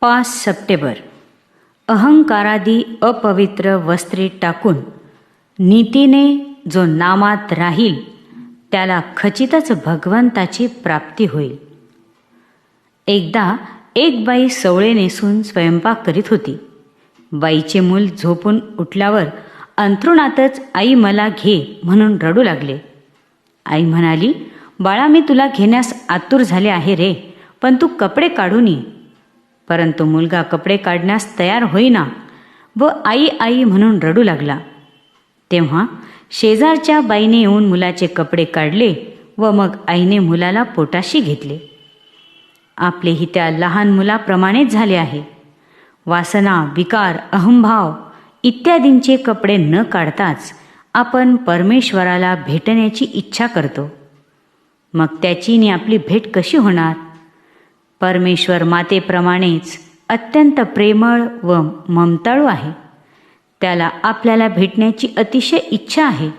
पाच सप्टेंबर. अहंकारादी अपवित्र वस्त्रे टाकून नीतीने जो नामात राहील त्याला खचितच भगवंताची प्राप्ती होईल. एकदा एक बाई सवळे नेसून स्वयंपाक करीत होती. बाईचे मूल झोपून उठल्यावर अंथरुणातच आई मला घे म्हणून रडू लागले. आई म्हणाली बाळा मी तुला घेण्यास आतुर झाले आहे रे पण तू कपडे काढून ये. परंतु मुलगा कपडे काढण्यास तयार होईना व आई आई म्हणून रडू लागला. तेव्हा शेजारच्या बाईने येऊन मुलाचे कपडे काढले व मग आईने मुलाला पोटाशी घेतले. आपलेही त्या लहान मुलाप्रमाणेच झाले आहे. वासना विकार अहंभाव इत्यादींचे कपडे न काढताच आपण परमेश्वराला भेटण्याची इच्छा करतो. मग त्याची नि आपली भेट कशी होणार? परमेश्वर मातेप्रमाणेच अत्यंत प्रेमळ व ममताळू आहे. त्याला आपल्याला भेटण्याची अतिशय इच्छा आहे.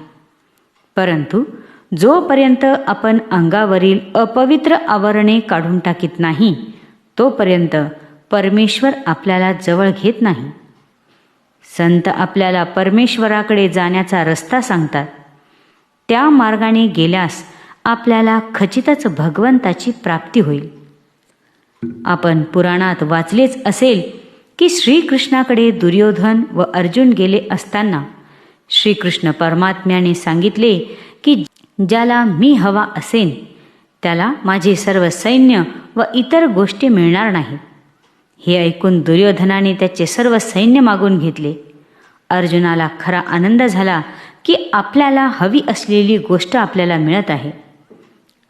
परंतु जोपर्यंत आपण अंगावरील अपवित्र आवरणे काढून टाकीत नाही तोपर्यंत परमेश्वर आपल्याला जवळ घेत नाही. संत आपल्याला परमेश्वराकडे जाण्याचा रस्ता सांगतात. त्या मार्गाने गेल्यास आपल्याला खचितच भगवंताची प्राप्ती होईल. आपण पुराणात वाचलेच असेल की श्रीकृष्णाकडे दुर्योधन व अर्जुन गेले असताना श्रीकृष्ण परमात्म्याने सांगितले की ज्याला मी हवा असेन त्याला माझे सर्व सैन्य व इतर गोष्टी मिळणार नाही. हे ऐकून दुर्योधनाने त्याचे सर्व सैन्य मागून घेतले. अर्जुनाला खरा आनंद झाला की आपल्याला हवी असलेली गोष्ट आपल्याला मिळत आहे.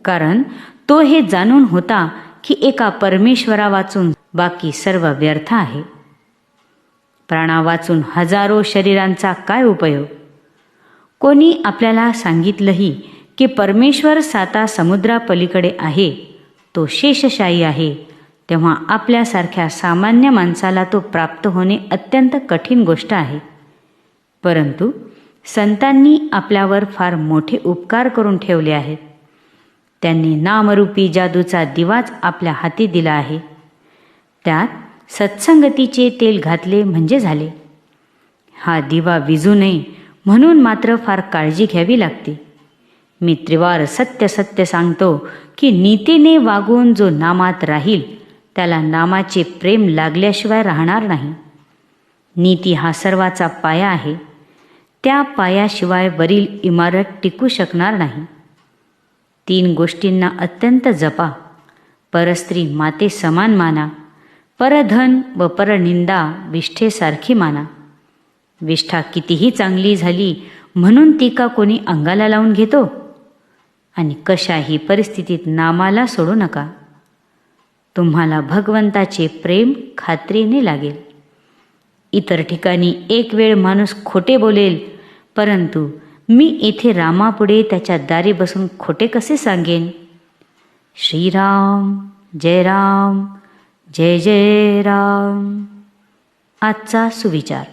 कारण तो हे जाणून होता की एका परमेश्वरा वाचून बाकी सर्व व्यर्थ आहे. प्राणा वाचून हजारो शरीरांचा काय उपयोग? कोणी आपल्याला सांगितलंही की परमेश्वर साता समुद्रापलीकडे आहे तो शेषशाही आहे तेव्हा आपल्यासारख्या सामान्य माणसाला तो प्राप्त होणे अत्यंत कठीण गोष्ट आहे. परंतु संतांनी आपल्यावर फार मोठे उपकार करून ठेवले आहेत. त्यांनी नामरूपी जादूचा दिवाच आपल्या हाती दिला आहे. त्यात सत्संगतीचे तेल घातले म्हणजे झाले. हा दिवा विजू नये म्हणून मात्र फार काळजी घ्यावी लागते. मी त्रिवार सत्य सत्य सांगतो की नीतीने वागून जो नामात राहील त्याला नामाचे प्रेम लागल्याशिवाय राहणार नाही. नीती हा सर्वाचा पाया आहे. त्या पायाशिवाय वरील इमारत टिकू शकणार नाही. तीन गोष्टींना अत्यंत जपा. परस्त्री माते समान माना. परधन व परनिंदा विष्ठेसारखी माना. विष्ठा कितीही चांगली झाली म्हणून ती का कोणी अंगाला लावून घेतो? आणि कशाही परिस्थितीत नामाला सोडू नका. तुम्हाला भगवंताचे प्रेम खात्रीने लागेल. इतर ठिकाणी एक वेळ माणूस खोटे बोलेल परंतु मी येथे रामापुढे त्याच्या दारी बसून खोटे कसे सांगेन? श्रीराम जय राम जय जय राम. आजचा सुविचार.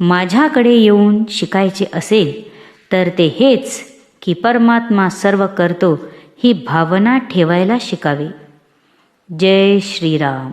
माझ्याकडे येऊन शिकायचे असेल तर ते हेच की परमात्मा सर्व करतो ही भावना ठेवायला शिकावी. जय श्रीराम.